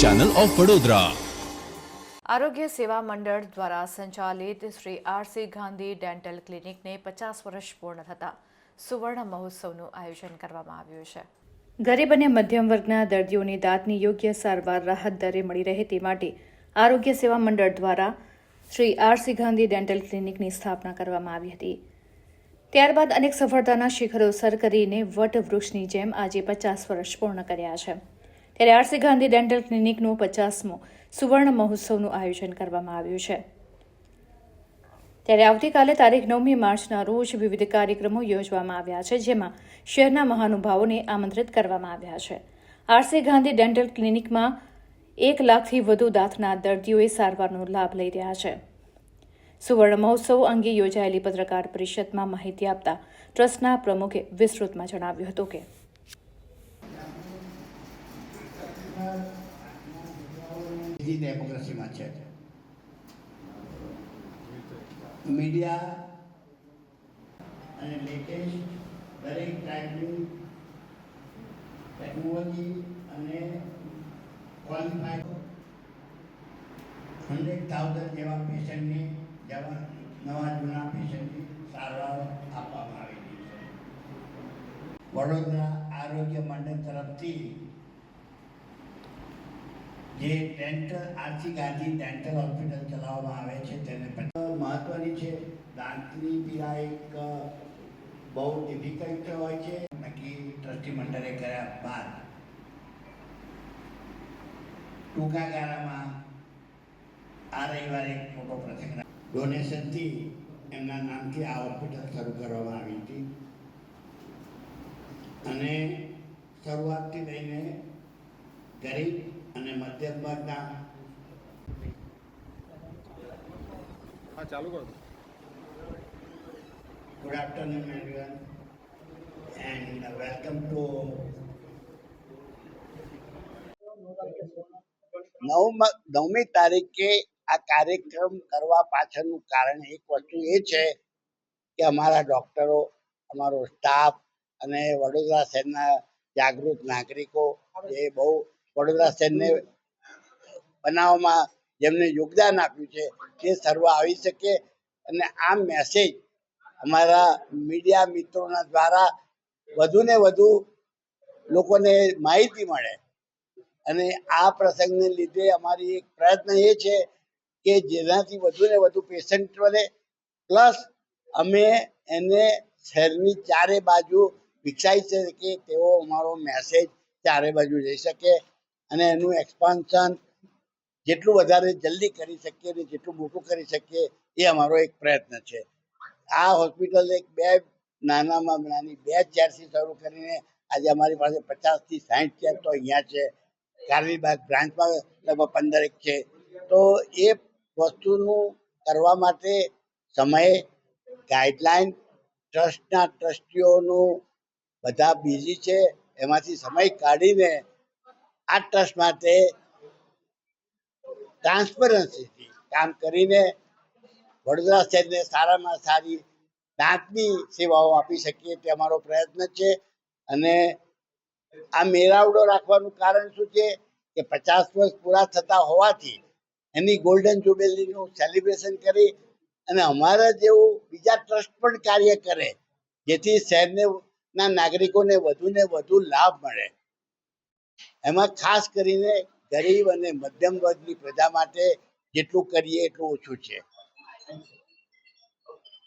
Channel of Vadodara આરોગ્ય સેવા મંડળ દ્વારા સંચાલિત શ્રી આરસી ગાંધી ડેન્ટલ ક્લિનિકને પચાસ વર્ષ પૂર્ણ થતાં સુવર્ણ મહોત્સવનું આયોજન કરવામાં આવ્યું છે. ગરીબ અને મધ્યમ વર્ગના દર્દીઓને દાંતની યોગ્ય સારવાર રાહત દરે મળી રહે તે માટે આરોગ્ય સેવા મંડળ દ્વારા Shri R C Gandhi dental ક્લિનિકની સ્થાપના કરવામાં આવી હતી. ત્યારબાદ અનેક સફળતાના શિખરો સર કરીને વટવૃક્ષની જેમ આજે પચાસ વર્ષ પૂર્ણ કર્યા છે. ત્યારે આરસી ગાંધી ડેન્ટલ ક્લિનિકનું પચાસમો સુવર્ણ મહોત્સવનું આયોજન કરવામાં આવ્યું છે. ત્યારે આવતીકાલે તારીખ નવમી માર્ચના રોજ વિવિધ કાર્યક્રમો યોજવામાં આવ્યા છે, જેમાં શહેરના મહાનુભાવોને આમંત્રિત કરવામાં આવ્યા છે. આરસી ગાંધી ડેન્ટલ ક્લિનિકમાં એક લાખથી વધુ દાંતના દર્દીઓએ સારવારનો લાભ લઈ રહ્યા છે. સુવર્ણ મહોત્સવ અંગે યોજાયેલી પત્રકાર પરિષદમાં માહિતી આપતા ટ્રસ્ટના પ્રમુખે વિસ્તૃતમાં જણાવ્યું હતું કે બીજી ડેમોક્રેસીમાં છે. મીડિયા અને લેટેસ્ટ દરેક ટાઈપની ટેકનોલોજી અને ક્વોલિફાઈડ હંડ્રેડ થાઉઝન્ડ જેવા પેશન્ટની જેવા નવા જૂના પેશન્ટની સારવાર આપવામાં આવેલી છે. વડોદરા આરોગ્ય મંડળ તરફથી જે dental RC Gandhi dental hospital ચલાવવામાં આવે છે તેને મહત્વની છે, દાંતની પીડા એક બહુ ડિફિકલ્ટ હોય છે. નક્કી ટ્રસ્ટી મંડળે કર્યા બાદ ટૂંકા ગાળામાં આ રવિવારે એક મોટો પ્રસંગ ડોનેશનથી એમના નામથી આ હોસ્પિટલ શરૂ કરવામાં આવી હતી. અને શરૂઆતથી લઈને ગરીબ અને મધ્યમ વર્ગના હા ચાલુ કરો. Good afternoon everyone and welcome to નવ નવમી તારીખે આ કાર્યક્રમ કરવા પાછળનું કારણ એક વસ્તુ એ છે કે અમારા ડોક્ટરો અમારો સ્ટાફ અને વડોદરા શહેરના જાગૃત નાગરિકો જે બહુ વડોદરા શહેરને બનાવવામાં જેમને યોગદાન આપ્યું છે, તે સર્વ આવી શકે. અને આ મેસેજ અમારા મીડિયા મિત્રોના દ્વારા વધુને વધુ લોકોને માહિતી મળે. અને આ પ્રસંગને લીધે અમારી એક પ્રયત્ન એ છે કે જેનાથી વધુ ને વધુ પેશન્ટ બને. પ્લસ અમે એને શહેરની ચારે બાજુ વિકસાવી શકીએ તેવો અમારો મેસેજ ચારે બાજુ જઈ શકે. અને એનું એક્સપાન્શન જેટલું વધારે જલ્દી કરી શકીએ અને જેટલું મોટું કરી શકીએ, એ અમારો એક પ્રયત્ન છે. આ હોસ્પિટલ એક બે નાનામાં નાની બે ચેરથી શરૂ કરીને આજે અમારી પાસે પચાસથી સાઠ ચેર તો અહીંયા છે. કારવીબાગ બ્રાન્ચમાં લગભગ પંદરેક છે. તો એ વસ્તુનું કરવા માટે સમયે ગાઈડલાઈન ટ્રસ્ટના ટ્રસ્ટીઓનું બધા બિઝી છે. એમાંથી સમય કાઢીને ટ્રસ્ટ માટે ટ્રાન્સપરન્સીથી કામ કરીને વડોદરા શહેરને સારામાં સારી દાંતની સેવાઓ આપી શકીએ તે અમારો પ્રયત્ન છે. અને આ મેળાવડો રાખવાનું કારણ શું છે કે પચાસ વર્ષ પૂરા થતા હોવાથી એની ગોલ્ડન જુબેલીનું સેલિબ્રેશન કરી અને અમારા જેવું બીજા ટ્રસ્ટ પણ કાર્ય કરે, જેથી શહેરને ના નાગરિકોને વધુ ને વધુ લાભ મળે. એમાં ખાસ કરીને ગરીબ અને મધ્યમ વર્ગની પ્રજા માટે જેટલું કરીએ એટલું ઓછું છે.